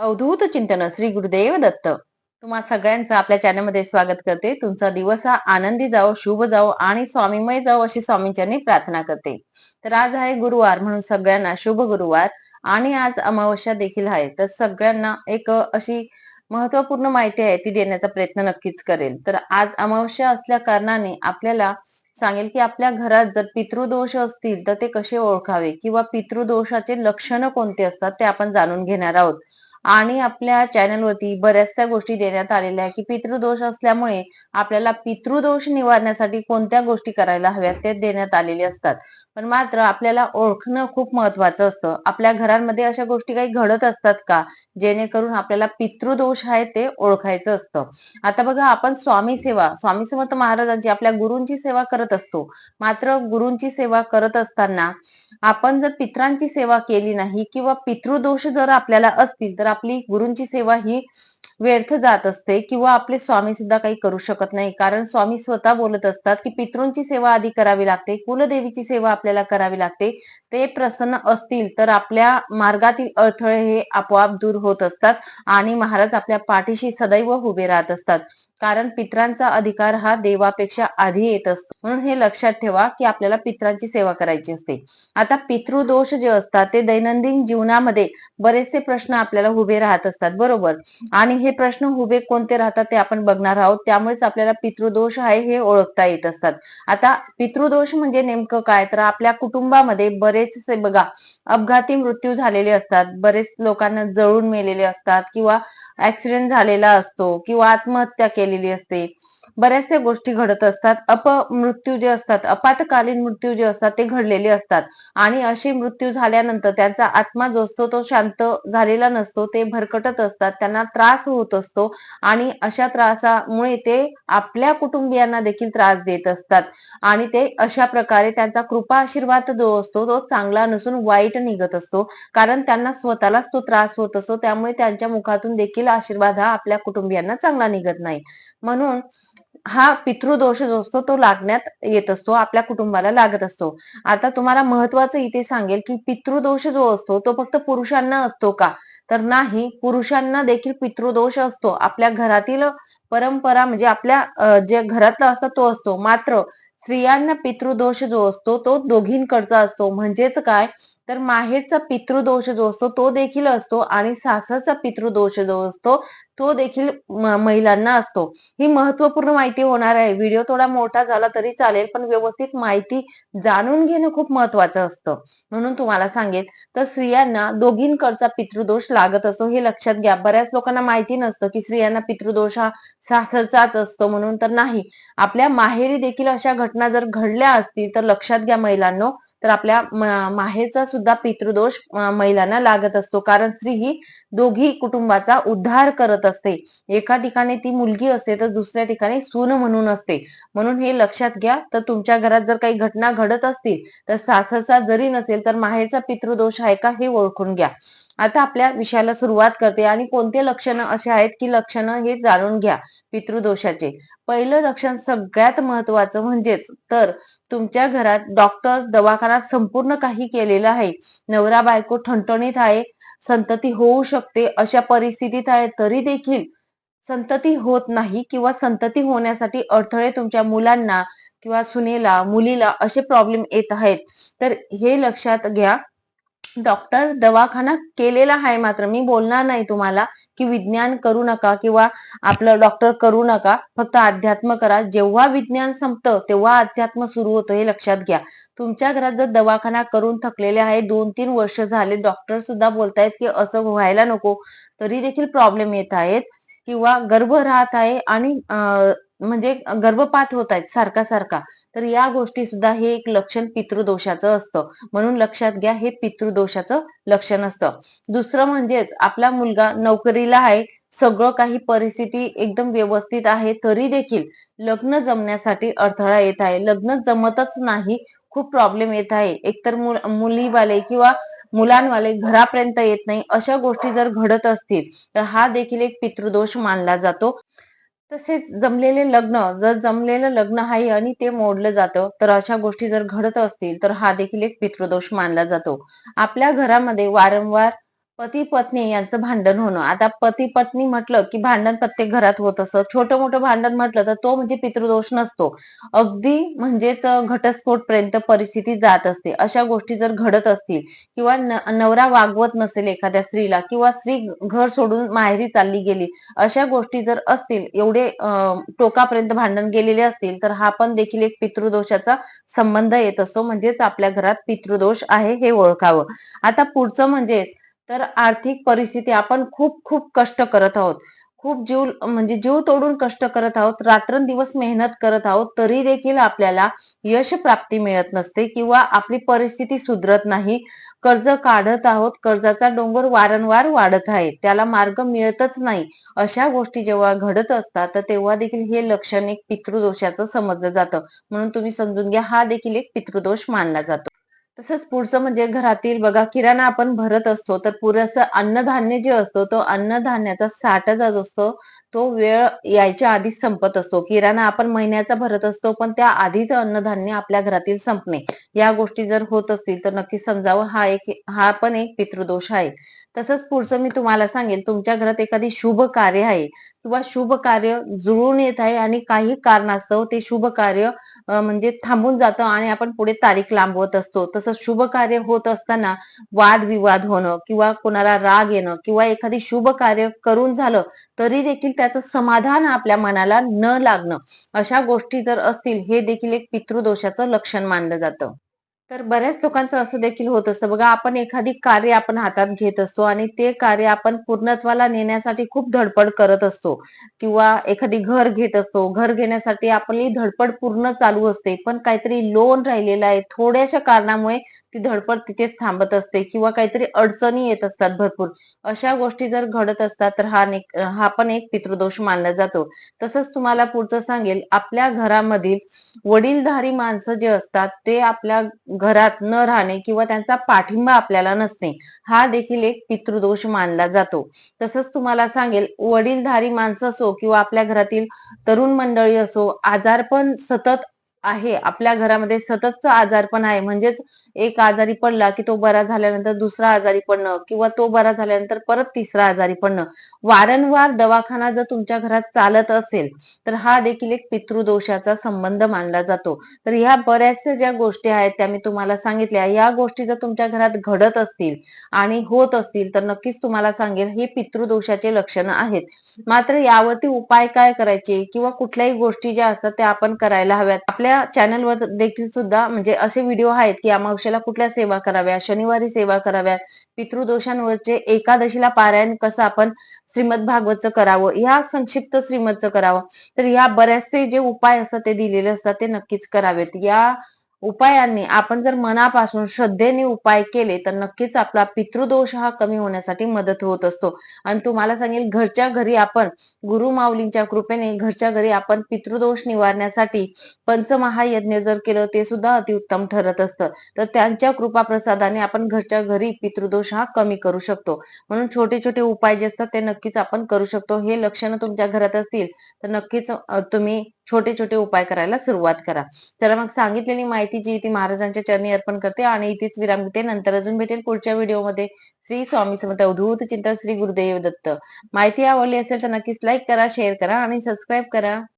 अवधूत चिंतन श्री गुरुदेव दत्त. तुम्हा सगळ्यांचं आपल्या चॅनलमध्ये स्वागत करते. तुमचा दिवस हा आनंदी जाओ शुभ जाओ आणि स्वामीमय जाओ अशी स्वामींच्यांनी प्रार्थना करते. तर आज आहे गुरुवार म्हणून सगळ्यांना शुभ गुरुवार आणि आज अमावस्या देखील आहे. तर सगळ्यांना एक अशी महत्त्वपूर्ण माहिती आहे ती देण्याचा प्रयत्न नक्कीच करेल. तर आज अमावस्या असल्या कारणाने आपल्याला सांगेल की आपल्या घरात जर पितृदोष असतील तर ते कसे ओळखावे किंवा पितृदोषाचे लक्षणं कोणते असतात ते आपण जाणून घेणार आहोत. आणि आपल्या चॅनलवरती बऱ्याचशा गोष्टी देण्यात आलेल्या आहे की पितृदोष असल्यामुळे आपल्याला पितृदोष निवारण्यासाठी कोणत्या गोष्टी करायला हव्यात ते देण्यात आलेले असतात. पण मात्र आपल्याला ओळखणं खूप महत्वाचं असतं. आपल्या घरांमध्ये अशा गोष्टी काही घडत असतात का? जेणेकरून आपल्याला पितृदोष आहे ते ओळखायचं असतं. आता बघा आपण स्वामी सेवा स्वामी समर्थ महाराजांची आपल्या गुरूंची सेवा करत असतो. मात्र गुरूंची सेवा करत असताना आपण जर पित्रांची सेवा केली नाही किंवा पितृदोष जर आपल्याला असतील तर आपली गुरूंची सेवा ही व्यर्थ जात असते किंवा आपले स्वामी सुद्धा काही करू शकत नाही. कारण स्वामी स्वतः बोलत असतात की पितृंची सेवा आधी करावी लागते कुलदेवीची सेवा आपल्याला करावी लागते. ते प्रसन्न असतील तर आपल्या मार्गातील अडथळे हे आपोआप दूर होत असतात आणि महाराज आपल्या पाठीशी सदैव उभे राहत असतात. कारण पित्रांचा अधिकार हा देवापेक्षा आधी येत असतो. म्हणून हे लक्षात ठेवा की आपल्याला पित्रांची सेवा करायची असते. आता पितृदोष जे असतात ते दैनंदिन जीवनामध्ये बरेचसे प्रश्न आपल्याला उभे राहत असतात. बरोबर? आणि हे प्रश्न उभे कोणते राहतात ते आपण बघणार आहोत. त्यामुळेच आपल्याला पितृदोष आहे हे ओळखता येत असतात. आता पितृदोष म्हणजे नेमकं काय? तर आपल्या कुटुंबामध्ये बरेचसे बघा अपघाती मृत्यू झालेले असतात. बरेच लोकांना जळून मेलेले असतात किंवा ऍक्सिडेंट झालेला असतो किंवा आत्महत्या केलेली असते. बऱ्याचशा गोष्टी घडत असतात. अपमृत्यू जे असतात अपातकालीन मृत्यू जे असतात ते घडलेले असतात. आणि असे मृत्यू झाल्यानंतर त्यांचा आत्मा जो असतो तो शांत झालेला नसतो ते भरकटत असतात त्यांना त्रास होत असतो आणि अशा त्रासामुळे ते आपल्या कुटुंबियांना देखील त्रास देत असतात. आणि ते अशा प्रकारे त्यांचा कृपा आशीर्वाद जो असतो तो चांगला नसून वाईट निघत असतो. कारण त्यांना स्वतःलाच तो त्रास होत असतो त्यामुळे त्यांच्या मुखातून देखील आशीर्वाद हा आपल्या कुटुंबियांना चांगला निघत नाही. म्हणून हा पितृदोष जो असतो तो लागण्यात येत असतो आपल्या कुटुंबाला लागत असतो. आता तुम्हाला महत्वाचं इथे सांगेल की पितृदोष जो असतो तो फक्त पुरुषांना असतो का? तर नाही पुरुषांना देखील पितृदोष असतो. आपल्या घरातील परंपरा म्हणजे आपल्या जे घरातला असतो तो असतो. मात्र स्त्रियांना पितृदोष जो असतो तो दोघींकडचा असतो. म्हणजेच काय? तर माहेरचा पितृदोष जो असतो तो देखील असतो आणि सासरचा पितृदोष जो असतो तो देखील महिलांना असतो. ही महत्त्वपूर्ण माहिती होणार आहे. व्हिडिओ थोडा मोठा झाला तरी चालेल पण व्यवस्थित माहिती जाणून घेणं खूप महत्वाचं असतं. म्हणून तुम्हाला सांगेल तर स्त्रियांना दोघींकडचा पितृदोष लागत असतो. हे लक्षात घ्या. बऱ्याच लोकांना माहिती नसतं की स्त्रियांना पितृदोष हा सासरचाच असतो म्हणून तर नाही. आपल्या माहेरी देखील अशा घटना जर घडल्या असतील तर लक्षात घ्या महिलांनो तर आपल्या माहेरचा सुद्धा पितृदोष महिलांना लागत असतो. कारण स्त्री ही दोघी कुटुंबाचा उद्धार करत असते. एका ठिकाणी ती मुलगी असते तर दुसऱ्या ठिकाणी सून म्हणून असते. म्हणून हे लक्षात घ्या. तर तुमच्या घरात जर काही घटना घडत असतील तर सासरचा जरी नसेल तर माहेरचा पितृदोष आहे का हे ओळखून घ्या. आता आपल्या विषयाला सुरुवात करते आणि कोणते लक्षणं असे आहेत की लक्षणं हे जाणून घ्या पितृदोषाचे. पहिलं लक्षण सगळ्यात महत्वाचं म्हणजेच तर तुमच्या घरात डॉक्टर दवाखाना संपूर्ण काही केलेलं आहे. नवरा बायको ठणठणीत आहे संतती होऊ शकते अशा परिस्थितीत आहे तरी देखील संतती होत नाही किंवा संतती होण्यासाठी अडथळे तुमच्या मुलांना किंवा सुनेला मुलीला असे प्रॉब्लेम येत आहेत. तर हे लक्षात घ्या. डॉक्टर दवाखाना केलेला आहे मात्र. मी बोलणार नाही तुम्हाला की विज्ञान करू नका किंवा आपलं डॉक्टर करू नका. फक्त अध्यात्म करा. जेव्हा विज्ञान संपतं तेव्हा अध्यात्म सुरू होतं हे लक्षात घ्या. तुमच्या घरात जर दवाखाना करून थकलेले आहे दोन तीन वर्ष झाले डॉक्टर सुद्धा बोलतायत की असं व्हायला नको तरी देखील प्रॉब्लेम येत आहेत. किंवा गर्भ राहत आहे आणि म्हणजे गर्भपात होत आहेत सारखा सारखा तर या गोष्टी सुद्धा हे एक लक्षण पितृदोषाचं असतं. म्हणून लक्षात घ्या हे पितृदोषाचं लक्षण असतं. दुसरं म्हणजेच आपला मुलगा नोकरीला आहे सगळं काही परिस्थिती एकदम व्यवस्थित आहे तरी देखील लग्न जमण्यासाठी अडथळा येत आहे. लग्न जमतच नाही खूप प्रॉब्लेम येत आहे. एकतर मुलीवाले किंवा मुलांवाले घरापर्यंत येत नाही अशा गोष्टी जर घडत असतील तर हा देखील एक पितृदोष मानला जातो. तसेच जमलेले लग्न जर जमलेलं लग्न आहे आणि ते मोडलं जातं तर अशा गोष्टी जर घडत असतील तर हा देखील एक पितृदोष मानला जातो. आपल्या घरामध्ये वारंवार पती पत्नी यांचं भांडण होणं. आता पती पत्नी म्हटलं की भांडण प्रत्येक घरात होत असतं. छोटं मोठं भांडण म्हटलं तर तो म्हणजे पितृदोष नसतो. अगदी म्हणजेच घटस्फोट पर्यंत परिस्थिती जात असते. अशा गोष्टी जर घडत असतील किंवा नवरा वागवत नसेल एखाद्या स्त्रीला किंवा स्त्री घर सोडून माहेरी चालली गेली अशा गोष्टी जर असतील एवढे टोकापर्यंत भांडण गेलेले असतील तर हा पण देखील एक पितृदोषाचा संबंध येत असतो. म्हणजेच आपल्या घरात पितृदोष आहे हे ओळखावं. आता पुढचं म्हणजे तर आर्थिक परिस्थिती आपण खूप खूप कष्ट करत आहोत. खूप जीव म्हणजे जीव तोडून कष्ट करत आहोत रात्रंदिवस मेहनत करत आहोत तरी देखील आपल्याला यश प्राप्ती मिळत नसते किंवा आपली परिस्थिती सुधरत नाही. कर्ज काढत आहोत कर्जाचा डोंगर वारंवार वाढत आहे त्याला मार्ग मिळतच नाही. अशा गोष्टी जेव्हा घडत असतात तर तेव्हा देखील हे लक्षण एक पितृदोषाचं समजलं जातं. म्हणून तुम्ही समजून घ्या हा देखील एक पितृदोष मानला जातो. तसंच पुढचं म्हणजे घरातील बघा किराणा आपण भरत असतो तर पुरेसं अन्नधान्य जे असतो तो अन्नधान्याचा साठा जो असतो तो वेळ यायच्या आधीच संपत असतो. किराणा आपण महिन्याचा भरत असतो पण त्या आधीच अन्नधान्य आपल्या घरातील संपणे. या गोष्टी जर होत असतील तर नक्की समजावं. हा एक हा पण एक पितृदोष आहे. तसंच पुढचं मी तुम्हाला सांगेल तुमच्या घरात एखादी शुभ कार्य आहे किंवा शुभ कार्य जुळून येत आहे आणि काही कारणास्तव ते शुभ कार्य म्हणजे थांबून जातं आणि आपण पुढे तारीख लांबवत असतो. तसं शुभ कार्य होत असताना वादविवाद होणं किंवा कोणाला राग येणं किंवा एखादी शुभ कार्य करून झालं तरी देखील त्याचं समाधान आपल्या मनाला न लागणं अशा गोष्टी जर असतील हे देखील एक पितृदोषाचं लक्षण मानलं जातं. तर बऱ्याच लोकांचं असं देखील होत असतं. बघा आपण एखादी कार्य आपण हातात घेत असतो आणि ते कार्य आपण पूर्णत्वाला नेण्यासाठी खूप धडपड करत असतो. किंवा एखादी घर घेत असतो. घर घेण्यासाठी आपली धडपड पूर्ण चालू असते. पण काहीतरी लोन राहिलेलं आहे. थोड्याशा कारणामुळे ती धडपड तिथेच थांबत असते किंवा काहीतरी अडचणी येत असतात भरपूर. अशा गोष्टी जर घडत असतात तर हा हा पण एक पितृदोष मानला जातो. तसंच तुम्हाला पुढचं सांगेल आपल्या घरामधील वडीलधारी माणसं जे असतात ते आपल्या घरात न राहणे किंवा त्यांचा पाठिंबा आपल्याला नसणे हा देखील एक पितृदोष मानला जातो. तसंच तुम्हाला सांगेल वडीलधारी माणसं असो किंवा आपल्या घरातील तरुण मंडळी असो आजारपण सतत आहे. आपल्या घरामध्ये सतत आजार पण आहे. म्हणजेच एक आजारी पडला की तो बरा झाल्यानंतर दुसरा आजारी पडणं किंवा तो बरा झाल्यानंतर परत तिसरा आजारी पडणं. वारंवार दवाखाना जर तुमच्या घरात चालत असेल तर हा देखील एक पितृदोषाचा संबंध मानला जातो. तर ह्या बऱ्याचशा ज्या गोष्टी आहेत त्या मी तुम्हाला सांगितल्या. या गोष्टी जर तुमच्या घरात घडत असतील आणि होत असतील तर नक्कीच तुम्हाला सांगेल हे पितृदोषाचे लक्षण आहेत. मात्र यावरती उपाय काय करायचे? किंवा कुठल्याही गोष्टी ज्या असतात त्या आपण करायला हव्यात. आपल्या चॅनलवर देखील सुद्धा म्हणजे असे व्हिडिओ आहेत की अमावश्याला कुठल्या सेवा कराव्या? शनिवारी सेवा कराव्या? पितृदोषांवरचे एकादशीला पारायण कसं आपण श्रीमद भागवतचं करावं? ह्या संक्षिप्त श्रीमदचं करावं. तर ह्या बऱ्याचसे जे उपाय असतात ते दिलेले असतात ते नक्कीच करावेत. या उपायांनी आपण जर मनापासून श्रद्धेने उपाय केले तर नक्कीच आपला पितृदोष हा कमी होण्यासाठी मदत होत असतो. आणि तुम्हाला सांगेल घरच्या घरी आपण गुरु माऊलींच्या कृपेने घरच्या घरी आपण पितृदोष निवारण्यासाठी पंचमहायज्ञ जर केलं ते सुद्धा अतिउत्तम ठरत असतं. तर त्यांच्या कृपा प्रसादाने आपण घरच्या घरी पितृदोष हा कमी करू शकतो. म्हणून छोटे छोटे उपाय जे असतात ते नक्कीच आपण करू शकतो. हे लक्षणं तुमच्या घरात असतील तर नक्कीच तुम्ही छोटे छोटे उपाय करायला सुरुवात करा. तर मग सांगितलेली माहिती जी ती महाराजांच्या चरणी अर्पण करते आणि इथेच विराम घेते. नंतर अजून भेटेल पुढच्या व्हिडिओमध्ये. श्री स्वामी समर्थ. अवधूत चिंतन श्री गुरुदेव दत्त. माहिती आवडली असेल तर नक्कीच लाईक करा शेअर करा आणि सबस्क्राईब करा.